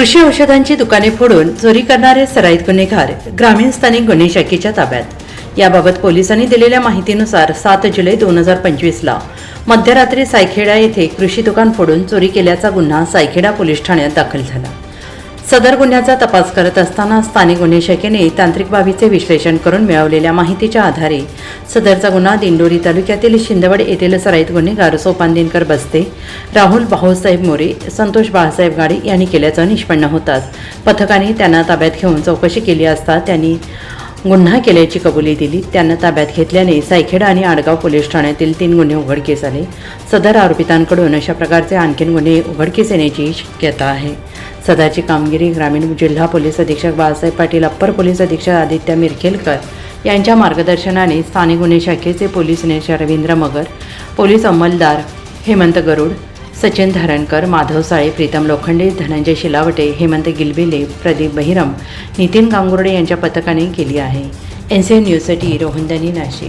कृषी औषधांची दुकाने फोडून चोरी करणारे सराईत गुन्हेगार ग्रामीण स्थानिक गुन्हे शाखेच्या ताब्यात. याबाबत पोलिसांनी दिलेल्या माहितीनुसार सात जुलै दोन हजार पंचवीसला मध्यरात्री सायखेडा येथे कृषी दुकान फोडून चोरी केल्याचा गुन्हा सायखेडा पोलीस ठाण्यात दाखल झाला. सदर गुन्ह्याचा तपास करत असताना स्थानिक गुन्हे शाखेने तांत्रिक बाबीचे विश्लेषण करून मिळवलेल्या माहितीच्या आधारे सदरचा गुन्हा दिंडोरी तालुक्यातील शिंदवड येथील सराईत गुन्हेगार सोपान दिनकर बस्ते राहुल भाऊसाहेब मोरे संतोष बाळासाहेब गाडे यांनी केल्याचं निष्पन्न होताच. पथकाने त्यांना ताब्यात घेऊन चौकशी केली असता त्यांनी गुन्हा केल्याची कबुली दिली. त्यांना ताब्यात घेतल्याने सायखेडा आणि आडगाव पोलीस ठाण्यातील तीन गुन्हे उघडकीस आले. सदर आरोपितांकडून अशा प्रकारचे आणखीन गुन्हे उघडकीस येण्याची शक्यता आहे. सदाची कामगिरी ग्रामीण जिल्हा पोलीस अधीक्षक बाळासाहेब पाटील अप्पर पोलीस अधीक्षक आदित्य मिरखेलकर यांच्या मार्गदर्शनाने स्थानिक गुन्हे शाखेचे पोलीस निरीक्षक रवींद्र मगर पोलीस अंमलदार हेमंत गरुड सचिन धरणकर माधव साळे प्रीतम लोखंडे धनंजय शिलावटे हेमंत गिलबिले प्रदीप बहिरम नितीन गांगुर्डे यांच्या पथकाने केली आहे. एन सी एन न्यूजसाठी रोहनदानी नाशिक.